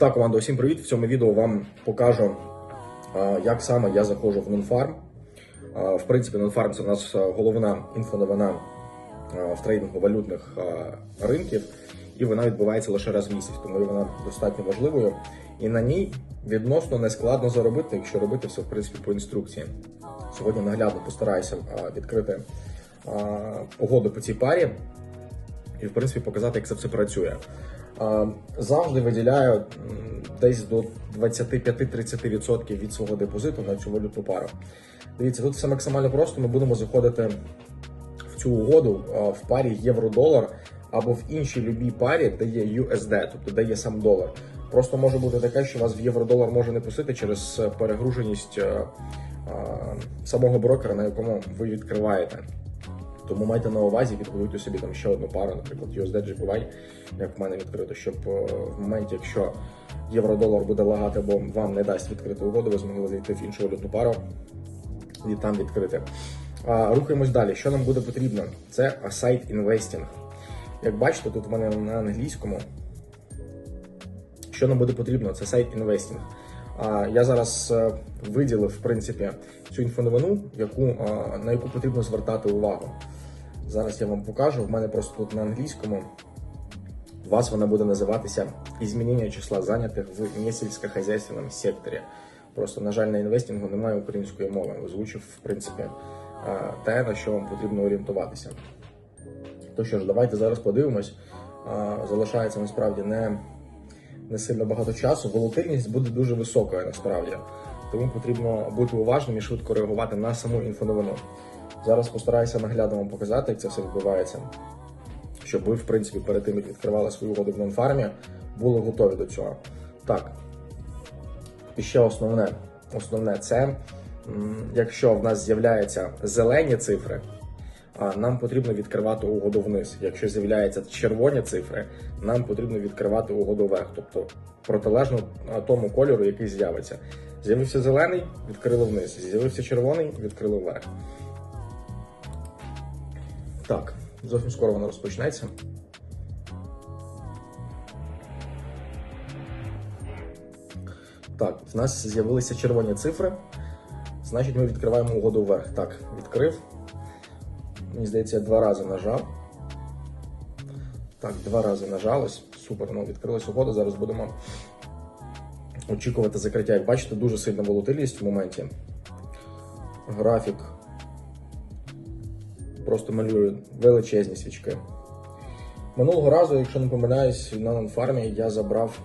Так, команда, усім привіт! В цьому відео вам покажу, як саме я заходжу в Нонфарм. В принципі, Нонфарм це у нас головна інфоновина в трейдингу валютних ринків, і вона відбувається лише раз в місяць, тому вона достатньо важливою. І на ній відносно не складно заробити, якщо робити все в принципі по інструкції. Сьогодні наглядно постараюся відкрити а, угоду по цій парі і в принципі показати, як це все працює. Завжди виділяю десь до 25-30% від свого депозиту на цю валютну пару. Дивіться, тут все максимально просто. Ми будемо заходити в цю угоду в парі євро-долар або в іншій любій парі, де є USD, тобто де є сам долар. Просто може бути таке, що вас в євро-долар може не пустити через перегруженість самого брокера, на якому ви відкриваєте. Тому майте на увазі, підготуйте собі там ще одну пару, наприклад, USD GPY, як в мене відкрито, щоб е, в моменті, якщо євро-долар буде лагати або вам не дасть відкрити угоду, ви змогли зайти в іншу валютну пару і там відкрити. Рухаємось далі. Що нам буде потрібно? Це сайт інвестінг. Як бачите, тут в мене на англійському. Що нам буде потрібно? Це сайт інвестінг. Я зараз е, виділив в принципі цю інфоновину, яку, а, на яку потрібно звертати увагу. Зараз я вам покажу. В мене просто тут на англійському. У вас вона буде називатися «Ізмінення числа зайнятих в несільськохозяйственному секторі. Просто, на жаль, на інвестингу немає української мови. Озвучив, в принципі, те, на що вам потрібно орієнтуватися. То що ж, давайте зараз подивимось. Залишається насправді не, не сильно багато часу. Волатильність буде дуже високою насправді. Тому потрібно бути уважним і швидко реагувати на саму інфоновину. Зараз постараюся наглядно вам показати, як це все відбувається. Щоб ви, в принципі, перед тим, як відкривали свою угоду в нонфармі, були готові до цього. Так. І ще основне, основне це, якщо в нас з'являються зелені цифри, нам потрібно відкривати угоду вниз. Якщо з'являються червоні цифри, нам потрібно відкривати угоду вверх, тобто протилежно тому кольору, який з'явиться. З'явився зелений, відкрили вниз. З'явився червоний, відкрили вверх. Так, зовсім скоро вона розпочнеться. Так, в нас з'явилися червоні цифри. Значить, ми відкриваємо угоду вверх. Так, відкрив. Мені здається, я два рази нажав. Так, два рази нажалось. Супер, ну відкрилась угода. Зараз будемо очікувати закриття. Як бачите, дуже сильна волатильність в моменті. Графік. Просто малюю величезні свічки. Минулого разу, якщо не помиляюсь, на нонфармі я забрав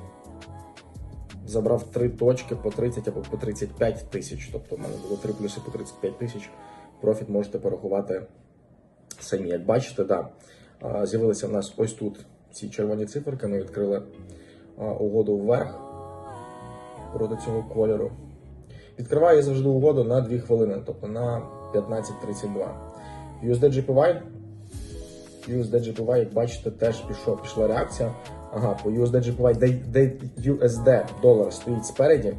забрав три точки по 30 або по 35 тисяч. Тобто в мене було три плюси по 35 тисяч. Профіт можете порахувати самі. Як бачите, да, з'явилися в нас ось тут ці червоні циферки. Ми відкрили угоду вверх проти цього кольору. Відкриваю завжди угоду на 2 хвилини, тобто на 15.32. USD GPY. USD GPY, як бачите, теж пішов, пішла реакція. Ага, по USD GPY, де, де USD долар стоїть спереді,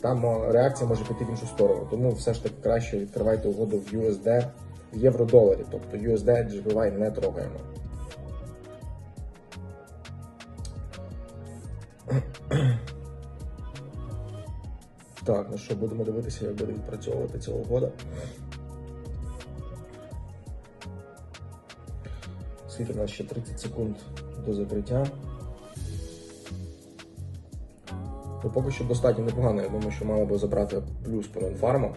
там реакція може піти в іншу сторону. Тому все ж таки краще відкривайте угоду в USD в євро-доларі. Тобто USD GPY не трогаємо. Так, ну що, будемо дивитися, як буде відпрацьовувати ця угода. Скільки в нас ще 30 секунд до закриття. Ну, поки що достатньо непогано. Я думаю, що мало би забрати плюс по нонфарму.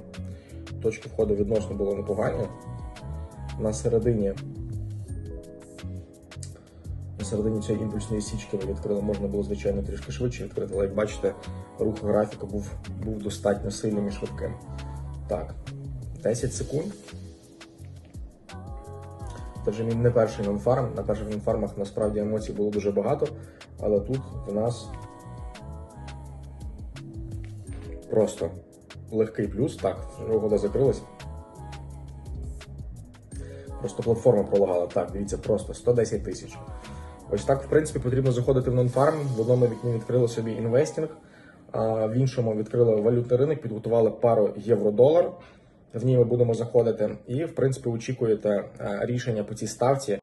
Точки входу відносно було непогані. На середині. На середині цієї імпульсної січки ми відкрили, можна було, звичайно, трішки швидше відкрити, але як бачите, рух графіка був, був достатньо сильним і швидким. Так, 10 секунд. Це вже мій не перший нонфарм. На перших нонфармах насправді емоцій було дуже багато, але тут в нас просто легкий плюс. Так, угода закрилась. Просто платформа пролагала. Так, дивіться, просто 110 тисяч. Ось так, в принципі, потрібно заходити в нонфарм. В одному вікні відкрили собі інвестінг, а в іншому відкрили валютний ринок, підготували пару євро-долар. В ній ми будемо заходити. І, в принципі, очікуєте е, рішення по цій ставці.